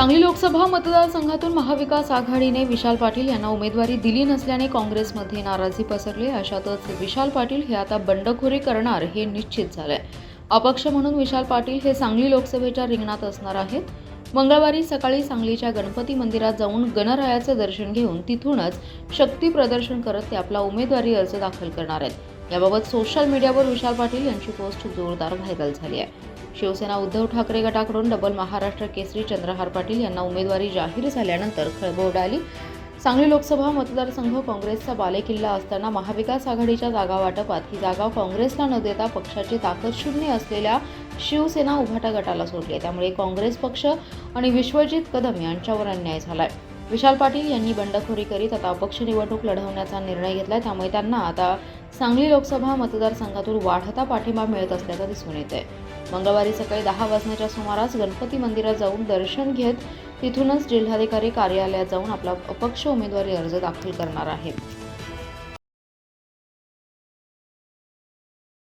सांगली लोकसभा मतदारसंघातून महाविकास आघाडीने विशाल पाटील यांना उमेदवारी दिली नसल्याने काँग्रेसमध्ये नाराजी पसरली. अशातच विशाल पाटील हे आता बंडखोरी करणार हे निश्चित झालंय. अपक्ष म्हणून विशाल पाटील हे सांगली लोकसभेच्या रिंगणात असणार आहेत. मंगळवारी सकाळी सांगलीच्या गणपती मंदिरात जाऊन गणरायाचं दर्शन घेऊन तिथूनच शक्ती प्रदर्शन करत ते आपला उमेदवारी अर्ज दाखल करणार आहेत. याबाबत सोशल मीडियावर विशाल पाटील यांची पोस्ट जोरदार व्हायरल झाली आहे. शिवसेना उद्धव ठाकरे गटाकडून डबल महाराष्ट्र केसरी चंद्रहार पाटील यांना उमेदवारी जाहीर झाल्यानंतर खळबळ उडाली. सांगली लोकसभा मतदारसंघ काँग्रेसचा बालेकिल्ला असताना महाविकास आघाडीच्या जागा वाटपात ही जागा काँग्रेसला न देता पक्षाची ताकद शून्य असलेल्या शिवसेना उभाटा गटाला सोडली आहे. त्यामुळे काँग्रेस पक्ष आणि विश्वजित कदम यांच्यावर अन्याय झालाय. विशाल पाटील यांनी बंडखोरी करीत आता अपक्ष निवडणूक लढवण्याचा निर्णय घेतलाय. त्यामुळे त्यांना आता सांगली लोकसभा मतदारसंघातून वाढता पाठिंबा मिळत असल्याचं दिसून येत आहे मंगळवारी सकाळी दहा वाजण्याच्या सुमारास गणपती मंदिरात जाऊन दर्शन घेत तिथूनच जिल्हाधिकारी कार्यालयात जाऊन आपला अपक्ष उमेदवारी अर्ज दाखल करणार आहेत